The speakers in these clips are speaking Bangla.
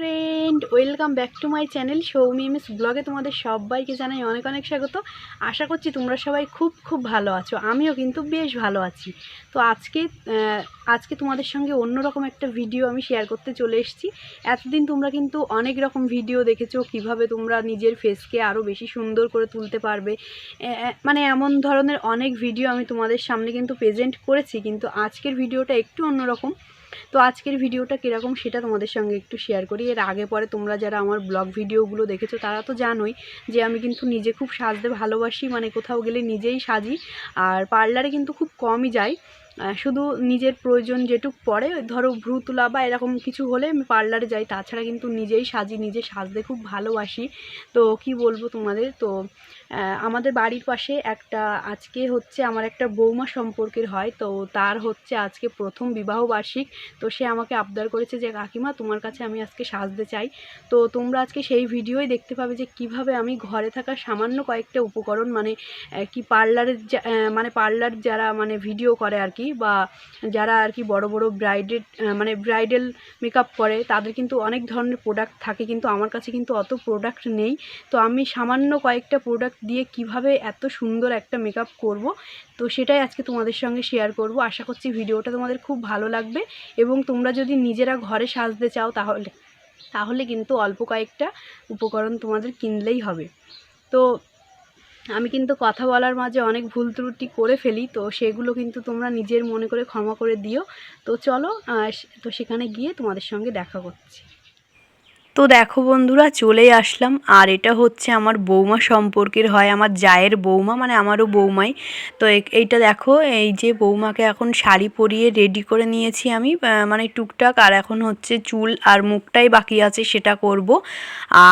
Friend welcome back to my channel Soumi M S ব্লগে তোমাদের সবাইকে জানাই অনেক অনেক স্বাগত। আশা করছি তোমরা সবাই খুব খুব ভালো আছো, আমিও কিন্তু বেশ ভালো আছি। তো আজকে আজকে তোমাদের সঙ্গে অন্যরকম একটা ভিডিও আমি শেয়ার করতে চলে এসেছি। এতদিন তোমরা কিন্তু অনেক রকম ভিডিও দেখেছ, কীভাবে তোমরা নিজের ফেসকে আরও বেশি সুন্দর করে তুলতে পারবে। মানে এমন ধরনের অনেক ভিডিও আমি তোমাদের সামনে কিন্তু প্রেজেন্ট করেছি, কিন্তু আজকের ভিডিওটা একটু অন্যরকম। তো আজকের ভিডিওটা কীরকম সেটা তোমাদের সঙ্গে একটু শেয়ার করি। এর আগে পরে তোমরা যারা আমার ব্লগ ভিডিওগুলো দেখেছ, তারা তো জানোই যে আমি কিন্তু নিজে খুব সাজতে ভালোবাসি মানে কোথাও গেলে নিজেই সাজি। আর পার্লারে কিন্তু খুব কমই যাই। শুধু নিজের প্রয়োজন যেটুক পড়ে, ধরো ভ্রু তোলা বা এরকম কিছু হলে আমি পার্লারে যাই। তাছাড়া কিন্তু নিজেই সাজি, নিজে সাজতে খুব ভালোবাসি। তো কি বলব তোমাদের? তো আমাদের বাড়ির পাশে একটা আজকে হচ্ছে আমার একটা বৌমা সম্পর্কের হয়। তো তার হচ্ছে আজকে প্রথম বিবাহ বার্ষিক। তো সে আমাকে আবদার করেছে যে, কাকিমা, তোমার কাছে আমি আজকে সাজতে চাই। তো তোমরা আজকে সেই ভিডিওই দেখতে পাবে যে, কীভাবে আমি ঘরে থাকা সামান্য কয়েকটা উপকরণ মানে কি পার্লারের মানে পার্লার যারা মানে ভিডিও করে আর কি বা যারা আর কি বড় বড় ব্রাইডেড মানে ব্রাইডাল মেকআপ করে, তাদের কিন্তু অনেক ধরনের প্রোডাক্ট থাকে, কিন্তু আমার কাছে কিন্তু অত প্রোডাক্ট নেই। তো আমি সামান্য কয়েকটা প্রোডাক্ট দিয়ে কীভাবে এত সুন্দর একটা মেকআপ করব, তো সেটাই আজকে তোমাদের সঙ্গে শেয়ার করব। আশা করছি ভিডিওটা তোমাদের খুব ভালো লাগবে এবং তোমরা যদি নিজেরা ঘরে সাজতে চাও তাহলে তাহলে কিন্তু অল্প কয়েকটা উপকরণ তোমাদের কিনলেই হবে। তো আমি কিন্তু কথা বলার মাঝে অনেক ভুল ত্রুটি করে ফেলি, তো সেগুলো কিন্তু তোমরা নিজের মনে করে ক্ষমা করে দিও। তো চলো তো সেখানে গিয়ে তোমাদের সঙ্গে দেখা করছি। তো দেখো বন্ধুরা, চলে আসলাম। আর এটা হচ্ছে আমার বৌমা সম্পর্কের হয়, আমার জায়ের বৌমা মানে আমারও বৌমাই। তো এইটা দেখো, এই যে বৌমাকে এখন শাড়ি পরিয়ে রেডি করে নিয়েছি আমি মানে টুকটাক। আর এখন হচ্ছে চুল আর মুখটাই বাকি আছে, সেটা করব।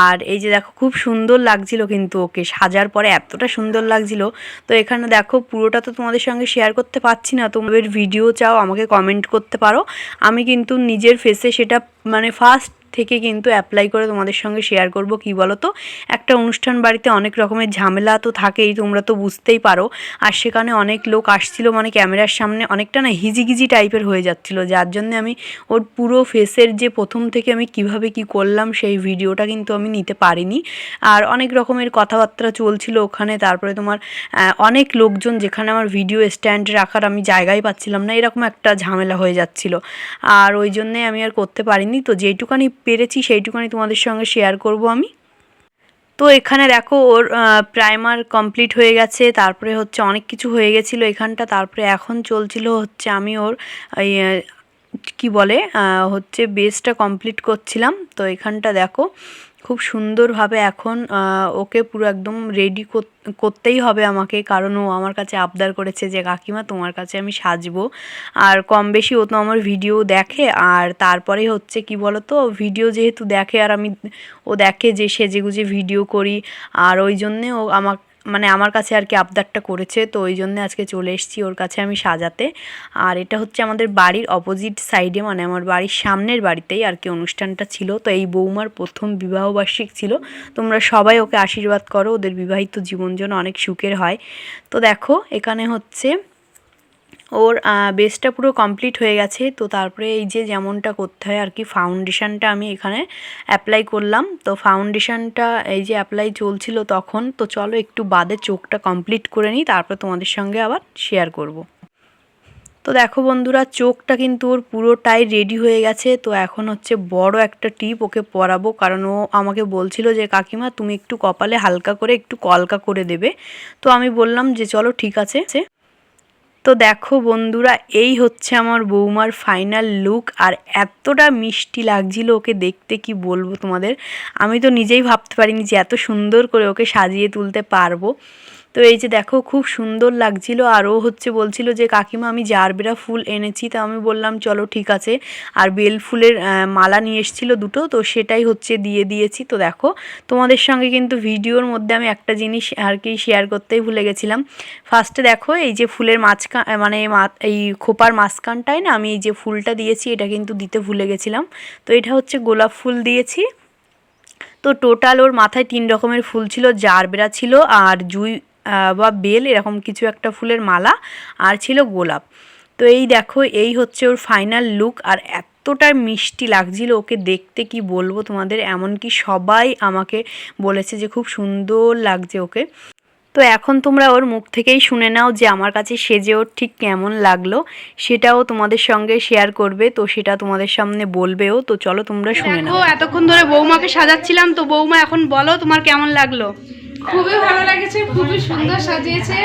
আর এই যে দেখো, খুব সুন্দর লাগছিল কিন্তু ওকে, সাজার পরে এতটা সুন্দর লাগছিল। তো এখানে দেখো, পুরোটা তো তোমাদের সঙ্গে শেয়ার করতে পারছি না, তোমাদের ভিডিও চাও, আমাকে কমেন্ট করতে পারো। আমি কিন্তু নিজের ফেসে সেটা মানে ফার্স্ট থেকে কিন্তু অ্যাপ্লাই করে তোমাদের সঙ্গে শেয়ার করব, কি বলো তো একটা অনুষ্ঠান বাড়িতে অনেক রকমের ঝামেলা তো থাকেই, তোমরা তো বুঝতেই পারো। আর সেখানে অনেক লোক আসছিল মানে ক্যামেরার সামনে অনেকটা না হিজিগিজি টাইপের হয়ে যাচ্ছিল। যার জন্য আমি ওর পুরো ফেসের যে প্রথম থেকে আমি কীভাবে কি করলাম, সেই ভিডিওটা কিন্তু আমি নিতে পারিনি। আর অনেক রকমের কথাবার্তা চলছিল ওখানে, তারপরে তোমার অনেক লোকজন যেখানে আমার ভিডিও স্ট্যান্ড রাখার আমি জায়গায় পাচ্ছিলাম না, এরকম একটা ঝামেলা হয়ে যাচ্ছিল। আর ওই জন্যে আমি আর করতে পারিনি। তো যেইটুকানি পেরেছি, সেইটুকুনি তোমাদের সঙ্গে শেয়ার করব আমি। তো এখানে দেখো ওর প্রাইমার কমপ্লিট হয়ে গেছে, তারপরে হচ্ছে অনেক কিছু হয়ে গেছিল এখানটা, তারপরে এখন চলছিল হচ্ছে আমি ওর কি বলে হচ্ছে বেসটা কমপ্লিট করছিলাম। তো এখানটা দেখো খুব সুন্দরভাবে এখন ওকে পুরো একদম রেডি করতেই হবে আমাকে, কারণ ও আমার কাছে আবদার করেছে যে, কাকিমা, তোমার কাছে আমি সাজবো। আর কম বেশি ও তো আমার ভিডিও দেখে, আর তারপরে হচ্ছে কি তো ভিডিও যেহেতু দেখে, আর আমি ও দেখে যে সেজেগুজে ভিডিও করি, আর ওই জন্যে ও আমার মানে আমার কাছে আর কি আবদারটা করেছে, তো ওই জন্য আজকে চলে এসেছি ওর কাছে আমি সাজাতে। আর এটা হচ্ছে আমাদের বাড়ির অপোজিট সাইডে মানে আমার বাড়ির সামনের বাড়িতেই আর কি অনুষ্ঠানটা ছিল। তো এই বৌমার প্রথম বিবাহবার্ষিক ছিল। তোমরা সবাই ওকে আশীর্বাদ করো, ওদের বিবাহিত জীবন যেন অনেক সুখের হয়। তো দেখো, এখানে হচ্ছে ওর বেসটা পুরো কমপ্লিট হয়ে গেছে। তো তারপরে এই যে যেমনটা করতে হয় আর কি ফাউন্ডেশানটা আমি এখানে অ্যাপ্লাই করলাম। তো ফাউন্ডেশানটা এই যে অ্যাপ্লাই চলছিল তখন, তো চলো একটু বাদে চোখটা কমপ্লিট করে নিই, তারপর তোমাদের সঙ্গে আবার শেয়ার করব। তো দেখো বন্ধুরা, চোখটা কিন্তু ওর পুরোটাই রেডি হয়ে গেছে। তো এখন হচ্ছে বড় একটা টিপ ওকে পরাবো, কারণ ও আমাকে বলছিল যে, কাকিমা, তুমি একটু কপালে হালকা করে একটু কলকা করে দেবে। তো আমি বললাম যে, চলো ঠিক আছে। তো দেখো বন্ধুরা, এই হচ্ছে আমার বৌমার ফাইনাল লুক আর এতটা মিষ্টি লাগছিল ওকে দেখতে, কি বলব তোমাদের? আমি তো নিজেই ভাবতে পারিনি যে এত সুন্দর করে ওকে সাজিয়ে তুলতে পারব। তো এই যে দেখো, খুব সুন্দর লাগছিল। আর ও হচ্ছে বলছিল যে, কাকিমা, আমি জারবেরা ফুল এনেছি। তো আমি বললাম, চলো, ঠিক আছে। আর বেল ফুলের মালা নিয়ে এসেছিল দুটো, তো সেটাই হচ্ছে দিয়ে দিয়েছি। তো দেখো, তোমাদের সঙ্গে কিন্তু ভিডিওর মধ্যে আমি একটা জিনিস আর কি শেয়ার করতেই ভুলে গেছিলাম। ফার্স্টে দেখো, এই যে ফুলের মাঝখান মানে এই খোপার মাঝখানটায় না, আমি এই যে ফুলটা দিয়েছি, এটা কিন্তু দিতে ভুলে গেছিলাম। তো এটা হচ্ছে গোলাপ ফুল দিয়েছি। তো টোটাল ওর মাথায় তিন রকমের ফুল ছিল, জারবেরা ছিল আর জুই বা বেল, এরকম কিছু একটা ফুলের মালা, আর ছিল গোলাপ। তো এই দেখো, এই হচ্ছে ওর ফাইনাল লুক আর এত এতটা মিষ্টি লাগছিল ওকে দেখতে, কি বলব তোমাদের? এমনকি সবাই আমাকে বলেছে যে খুব সুন্দর লাগছে ওকে। তো এখন তোমরা ওর মুখ থেকেই শুনে নাও যে আমার কাছে সেজে ওর ঠিক কেমন লাগল। সেটাও তোমাদের সঙ্গে শেয়ার করবে, তো সেটা তোমাদের সামনে বলবেও। তো চলো তোমরা শুনে নাও। এতক্ষণ ধরে বৌমাকে সাজাচ্ছিলাম, তো বৌমা এখন বলো তোমার কেমন লাগল? খুবই ভালো লাগেছে খুবই সুন্দর সাজিয়েছে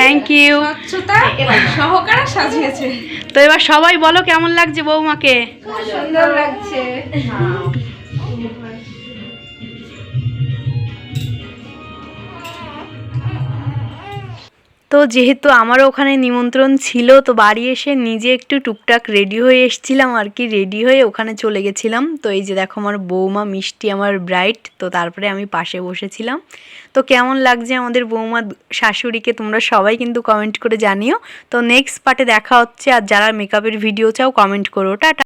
থ্যাংক ইউ স্বচ্ছতা সহকারে সাজিয়েছে। তো এবার সবাই বলো কেমন লাগছে বৌমাকে? খুব সুন্দর লাগছে। তো যেহেতু আমারও ওখানে নিমন্ত্রণ ছিল, তো বাড়ি এসে নিজে একটু টুকটাক রেডি হয়ে এসেছিলাম আর কি রেডি হয়ে ওখানে চলে গেছিলাম। তো এই যে দেখো আমার বৌমা মিষ্টি আমার ব্রাইট তো তারপরে আমি পাশে বসেছিলাম। তো কেমন লাগছে আমাদের বৌমা শাশুড়িকে তোমরা সবাই কিন্তু কমেন্ট করে জানিও। তো নেক্সট পার্টে দেখা হচ্ছে, আর যারা মেকআপের ভিডিও চাও কমেন্ট করো। টাটা!